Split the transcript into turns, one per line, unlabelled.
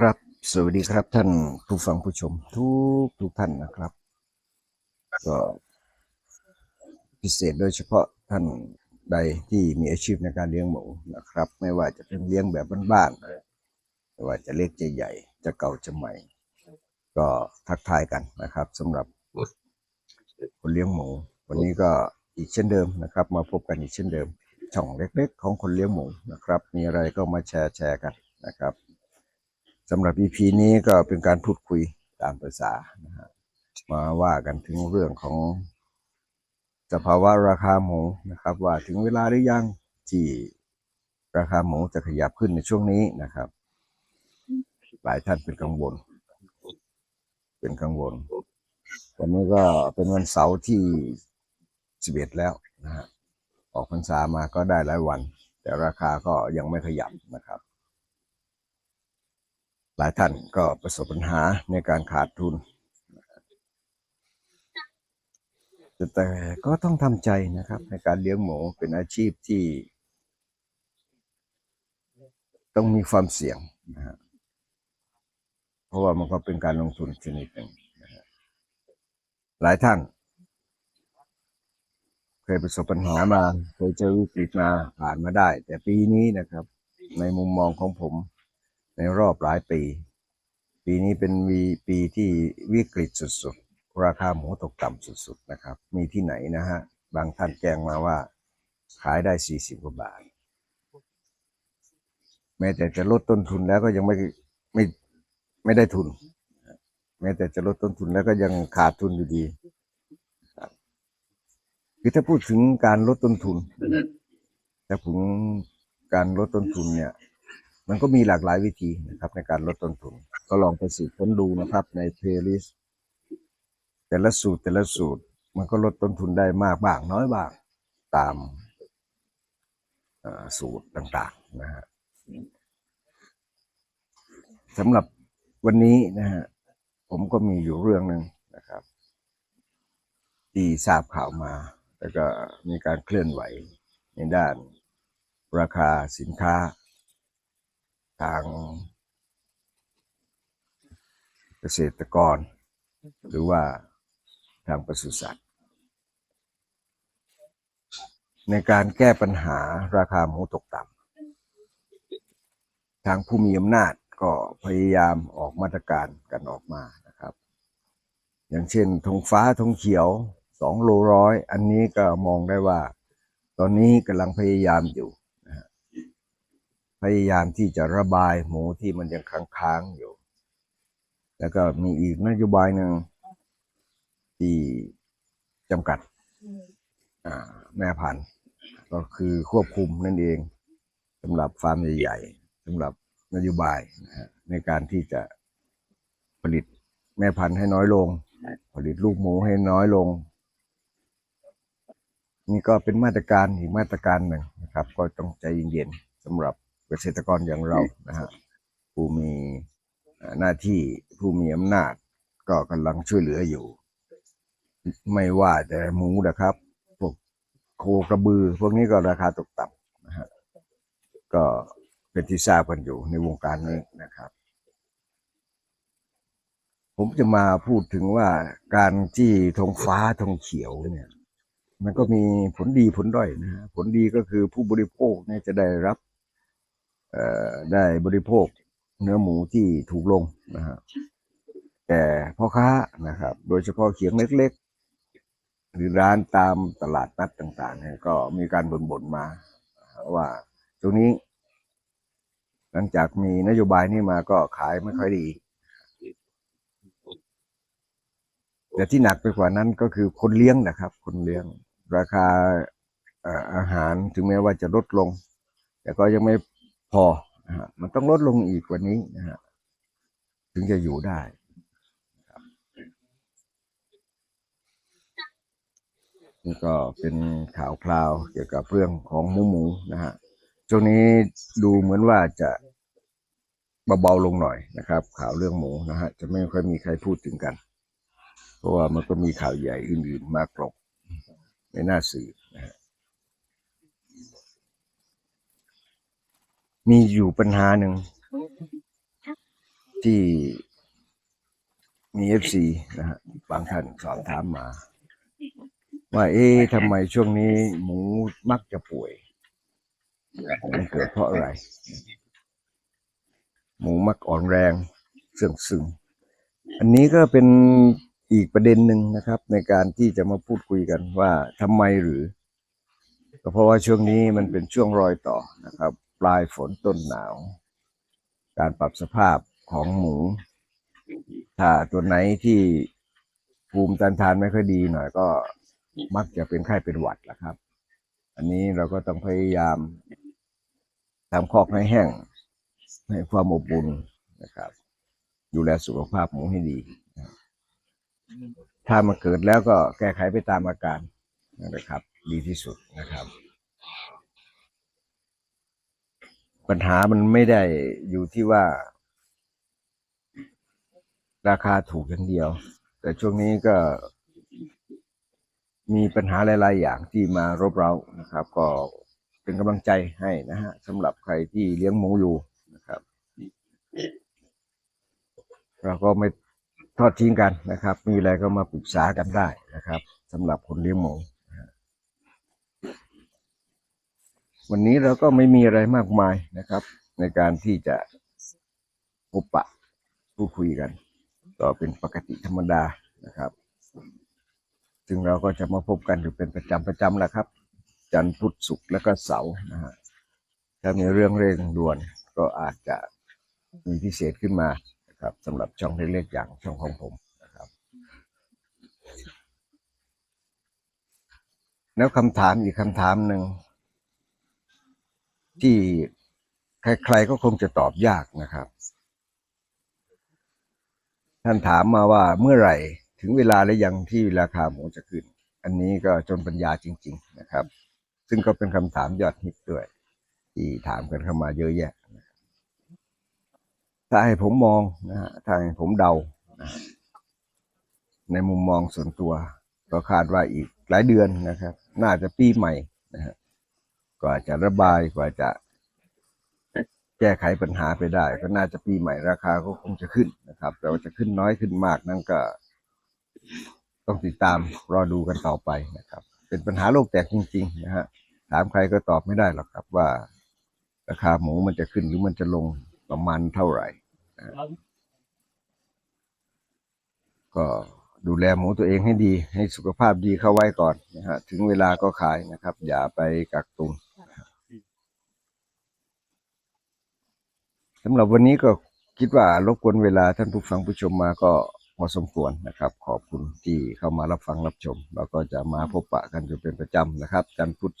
ครับ สวัสดีครับท่านผู้ฟังผู้ชมทุกทุกท่านนะครับ ก็พิเศษโดยเฉพาะท่านใดที่มีอาชีพในการเลี้ยงหมูนะครับ ไม่ว่าจะเป็นเลี้ยงแบบบ้านๆไม่ว่าจะเล็กจะใหญ่จะเก่าจะใหม่ ก็ทักทายกันนะครับสำหรับคนเลี้ยงหมู วันนี้ก็อีกเช่นเดิมนะครับ มาพบกันอีกเช่นเดิม ช่องเล็ก ๆ ของคนเลี้ยงหมูนะครับ มีอะไรก็มาแชร์แชร์กันนะครับ สำหรับ EP นี้ก็เป็นการพูดคุยตามภาษานะฮะมาว่ากันถึงเรื่องของสภาวะราคาหมูนะครับ ว่าถึงเวลาหรือยังที่ราคาหมูจะขยับขึ้นในช่วงนี้นะครับ หลายท่านเป็นกังวล เป็นกังวล วันนี้ก็เป็นวันเสาร์ที่11แล้วนะฮะออกพรรษามาก็ได้หลายวัน แต่ราคาก็ยังไม่ขยับนะครับ หลายท่านก็ประสบปัญหาในการขาดทุน แต่ก็ต้องทำใจนะครับ ในการเลี้ยงหมูเป็นอาชีพที่ ต้องมีความเสี่ยงนะฮะเพราะว่ามันก็เป็นการลงทุนชนิดหนึ่งนะฮะหลายท่าน เคยประสบปัญหามา เคยเจอวิกฤตมาผ่านมาได้ แต่ปีนี้นะครับ ในมุมมองของผม ในรอบหลายปี ปีนี้เป็นวีปีที่วิกฤตสุดๆ ราคาหมูตกต่ำสุดๆนะครับ มีที่ไหนนะฮะ บางท่านแจ้งมาว่า ขายได้ 40 กว่าบาท แม้แต่จะลดต้นทุนแล้วก็ยังไม่ไม่ไม่ได้ทุน แม้แต่จะลดต้นทุนแล้วก็ยังขาดทุนอยู่ดีๆคือถ้าพูดถึงการลดต้นทุนถ้าถึงการลดต้นทุนเนี่ย มันก็มีหลากหลายวิธีนะครับ ในการลดต้นทุน ก็ลองไปสืบค้นดูนะครับ ในเพลย์ลิสต์แต่ละสูตรแต่ละสูตร มันก็ลดต้นทุนได้มากบ้างน้อยบ้างตามสูตรต่าง ๆ นะฮะสำหรับวันนี้นะฮะผมก็มีอยู่เรื่องหนึ่งนะครับที่ทราบข่าวมา แล้วก็มีการเคลื่อนไหวในด้านราคาสินค้า ทางเกษตรกร หรือว่าทางปศุสัตว์ ในการแก้ปัญหาราคาหมูตกต่ำทางผู้มีอำนาจก็พยายามออกมาตรการกันออกมานะครับ อย่างเช่นธงฟ้าธงเขียวสองโลร้อย อันนี้ก็มองได้ว่า ตอนนี้กำลังพยายามอยู่ ยายามที่จะระบายหมูที่มันยังค้างๆอยู่ แล้วก็มีอีกนโยบายหนึ่งที่จำกัดอ่าแม่พันธุ์ก็คือควบคุมนั่นเองสำหรับฟาร์มใหญ่ๆสำหรับนโยบายนะฮะในการที่จะผลิตแม่พันธุ์ให้น้อยลง ผลิตลูกหมูให้น้อยลง นี่ก็เป็นมาตรการอีกมาตรการหนึ่งนะครับ ก็ต้องใจเย็นๆสำหรับ เกษตรกรอย่างเรานะฮะผู้มีหน้าที่ผู้มีอำนาจ ก็กำลังช่วยเหลืออยู่ ไม่ว่าแต่หมูนะครับพวกโคกระบือ พวกนี้ก็ราคาตกต่ำนะฮะก็เป็นที่ทราบกันอยู่ในวงการนี้นะครับ ผมจะมาพูดถึงว่าการที่ธงฟ้าธงเขียวเนี่ย มันก็มีผลดีผลด้อยนะฮะผลดีก็คือผู้บริโภคเนี่ยจะได้รับ ได้บริโภคเนื้อหมูที่ถูกลงนะฮะแต่พ่อค้านะครับ โดยเฉพาะเขียงเล็กๆ หรือร้านตามตลาดนัดต่างๆเนี่ยก็มีการบ่นๆมา ว่าตรงนี้ หลังจากมีนโยบายนี้มาก็ขายไม่ค่อยดีแต่ที่หนักไปกว่านั้นก็คือคนเลี้ยงนะครับ คนเลี้ยง ราคาเอ่ออาหารถึงแม้ว่าจะลดลง แต่ก็ยังไม่ พอนะฮะมันต้องลดลงอีกกว่านี้นะฮะถึงจะอยู่ได้นี่ก็เป็นข่าวคราวเกี่ยวกับเรื่องของหมูหมูนะฮะช่วงนี้ดูเหมือนว่าจะเบาๆลงหน่อยนะครับ ข่าวเรื่องหมูนะฮะจะไม่ค่อยมีใครพูดถึงกัน เพราะว่ามันก็มีข่าวใหญ่อื่นๆมากรบในหน้าสื่อนะฮะ มีอยู่ปัญหาหนึ่ง ที่มีเอฟซีนะฮะบางท่านสอบถามมา ว่า เอ๊ะทำไมช่วงนี้หมูมักจะป่วยมันเกิดเพราะอะไร หมูมักอ่อนแรงเสื่องซึมอันนี้ก็เป็นอีกประเด็นหนึ่งนะครับ ในการที่จะมาพูดคุยกันว่าทำไมหรือ ก็เพราะว่าช่วงนี้มันเป็นช่วงรอยต่อนะครับ ปลายฝนต้นหนาว การปรับสภาพของหมู ถ้าตัวไหนที่ภูมิต้านทานไม่ค่อยดีหน่อยก็มักจะเป็นไข้เป็นหวัดแหละครับ อันนี้เราก็ต้องพยายามทำคอกให้แห้ง ให้ความอบอุ่นนะครับ ดูแลสุขภาพหมูให้ดี ถ้ามาเกิดแล้วก็แก้ไขไปตามอาการนะครับ ดีที่สุดนะครับ ปัญหามันไม่ได้อยู่ที่ว่า ราคาถูกอย่างเดียว แต่ช่วงนี้ก็มีปัญหาหลาย ๆ อย่างที่มารบเรานะครับ ก็เป็นกำลังใจให้นะฮะสำหรับใครที่เลี้ยงหมูอยู่นะครับ เราก็ไม่ทอดทิ้งกันนะครับ มีอะไรก็มาปรึกษากันได้นะครับสำหรับคนเลี้ยงหมูนะฮะ วันนี้เราก็ไม่มีอะไรมากมายนะครับ ในการที่จะพบปะพูดคุยกัน ก็เป็นปกติธรรมดานะครับ ซึ่งเราก็จะมาพบกันอยู่เป็นประจำประจำแหละครับ จันทร์พุธศุกร์แล้วก็เสาร์นะฮะถ้ามีเรื่องเร่งด่วนก็อาจจะมีพิเศษขึ้นมานะครับสำหรับช่องเล็กๆอย่างช่องของผมนะครับแล้วคำถามอีกคำถามหนึ่ง ที่ใครๆก็คงจะตอบยากนะครับ ท่านถามมาว่าเมื่อไหร่ถึงเวลาแล้วยังที่ราคาหมูจะขึ้น อันนี้ก็จนปัญญาจริง ๆ นะครับ ซึ่งก็เป็นคำถามยอดฮิตด้วย ที่ถามกันเข้ามาเยอะแยะถ้าให้ผมมองนะฮะถ้าให้ผมเดานะในมุมมองส่วนตัว ก็คาดว่าอีกหลายเดือนนะครับ น่าจะปีใหม่ กว่าจะระบายกว่าจะแก้ไขปัญหาไปได้ ก็น่าจะปีใหม่ราคาก็คงจะขึ้นนะครับ แต่ว่าจะขึ้นน้อยขึ้นมากนั่นก็ ต้องติดตามรอดูกันต่อไปนะครับ เป็นปัญหาโลกแตกจริง ๆ นะฮะถามใครก็ตอบไม่ได้หรอกครับว่า ราคาหมูมันจะขึ้นหรือมันจะลงประมาณเท่าไหร่นะก็ดูแลหมูตัวเองให้ดี ให้สุขภาพดีเข้าไว้ก่อนนะฮะถึงเวลาก็ขายนะครับ อย่าไปกักตุน สำหรับวันนี้ก็คิดว่ารบกวนเวลาท่านผู้ฟังผู้ชมมาก็พอสมควรนะครับ ขอบคุณที่เข้ามารับฟังรับชม เราก็จะมาพบปะกันอยู่เป็นประจำนะครับจันทร์พุธศุกร์